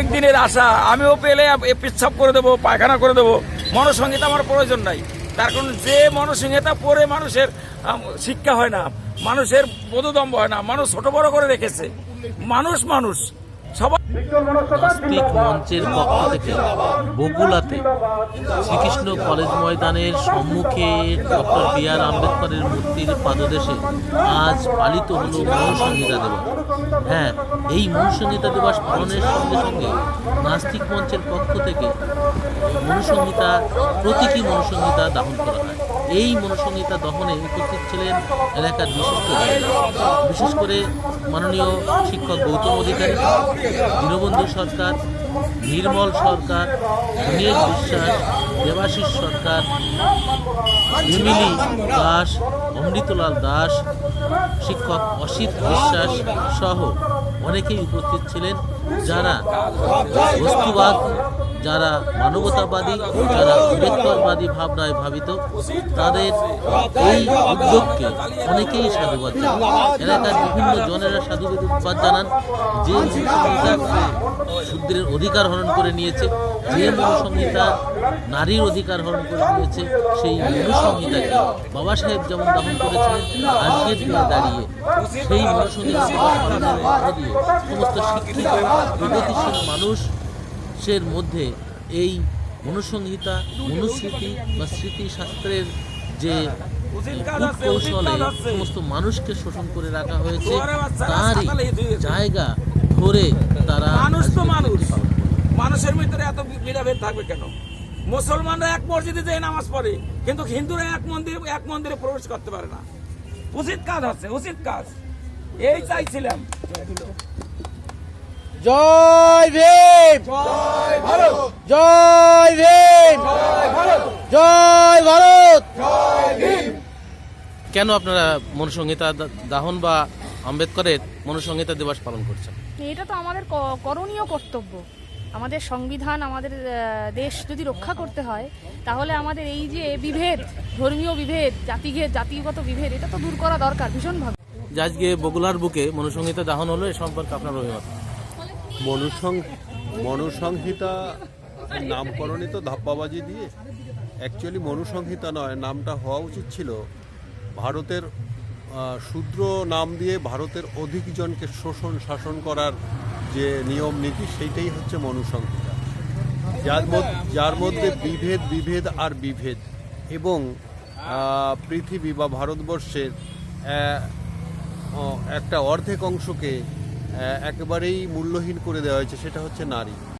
একদিনের আশা, আমিও পেলে পেচ্ছাপ করে দেবো, পায়খানা করে দেবো। মনসংহিতা আমার প্রয়োজন নাই। তার কারণ যে মনসংহিতা পড়ে মানুষের শিক্ষা হয় না, মানুষের বোধদম্ব হয় না, মানুষ ছোট বড় করে রেখেছে। মানুষ মানুষ। নাস্তিক মঞ্চের পক্ষ থেকে বগুলাতে শ্রীকৃষ্ণ কলেজ ময়দানের সম্মুখে ডক্টর বি আর আম্বেদকরের মূর্তির পাদদেশে আজ পালিত হল মনুসংহিতা দিবস। হ্যাঁ এই মনুসংহিতা দিবস পালনের সঙ্গে সঙ্গে নাস্তিক মঞ্চের পক্ষ থেকে মনুসংহিতা, প্রতীকী মনুসংহিতা দাহন করা হয়। এই মনুসংহিতা দহনে উপস্থিত ছিলেন এলাকার বিশিষ্ট বিশেষ করে মাননীয় শিক্ষক গৌতম অধিকারী, দীনবন্ধু সরকার, নির্মল সরকার দিনেশ বিশ্বাস, দেবাশিস সরকার, এমিলি দাস, অমৃতলাল দাস, শিক্ষক অসিত বিশ্বাস সহ অনেকেই উপস্থিত ছিলেন যারা বস্তুবাদ, যারা মানবতাবাদী, যারা আম্বেদকরবাদী ভাবনায় ভাবিত, তাদের এই উদ্যোগকে অনেকেই সাধুবাদ জানান। এলাকার বিভিন্ন জনেরা সাধুবাদ জানান যে মনুসংহিতা শূদ্রের অধিকার হরণ করে নিয়েছে, যে মনুসংহিতা নারীর অধিকার হরণ করে নিয়েছে, সেই মনুসংহিতাকে বাবা সাহেব যেমন দমন করেছিলেন, আজকের দিনে দাঁড়িয়ে সেই মনুসংহিতা দিয়ে সমস্ত শিক্ষিত প্রগতিশীল মানুষের মধ্যে এই মনুসংহিতা মনুস্মৃতি বা স্মৃতিশাস্ত্রের যে কৌশলে সমস্ত মানুষকে শোষণ করে রাখা হয়েছে তারই জায়গা ধরে তারা মানুষ তো মানুষ। মানুষের ভিতরে এত ভেদাভেদ থাকবে কেন? মুসলমানরা এক মসজিদে যেয়ে নামাজ পড়ে কিন্তু হিন্দুরা এক মন্দিরে এক মন্দিরে প্রবেশ করতে পারে না। উচিত কাজ আছে উচিত কাজ। এই চাইছিলাম। জয় ভীম। জয় ভারত। জয় ভীম। জয় ভারত। কেন আপনারা মনুসংহিতা দাহন বা আম্বেদকরের মনুসংহিতা দিবস পালন করছেন? এটা তো আমাদের করণীয় কর্তব্য। আমাদের সংবিধান আমাদের দেশ যদি রক্ষা করতে হয় তাহলে আমাদের এই যে বিভেদ ধর্মীয় বিভেদ জাতিভেদ জাতিগত বিভেদ এটা তো দূর করা দরকার ভীষণভাবে। যে আজকে বগুলার বুকে মনুসংহিতা দাহন হলো, এ সম্পর্কে আপনার অভিমত? মনুসং মনুসংহিতা নামকরণে তো ধাপ্পাবাজি দিয়ে। অ্যাকচুয়ালি মনুসংহিতা নয়, নামটা হওয়া উচিত ছিল। ভারতের শূদ্র নাম দিয়ে ভারতের অধিক জনকে শোষণ, শাসন করার যে নিয়ম নীতি, সেইটাই হচ্ছে মনুসংহিতা। যার মধ্যে যার মধ্যে বিভেদ বিভেদ আর বিভেদ এবং পৃথিবী বা ভারতবর্ষের একটা অর্ধেক অংশকে একেবারেই মূল্যহীন করে দেওয়া হয়েছে সেটা হচ্ছে নারী।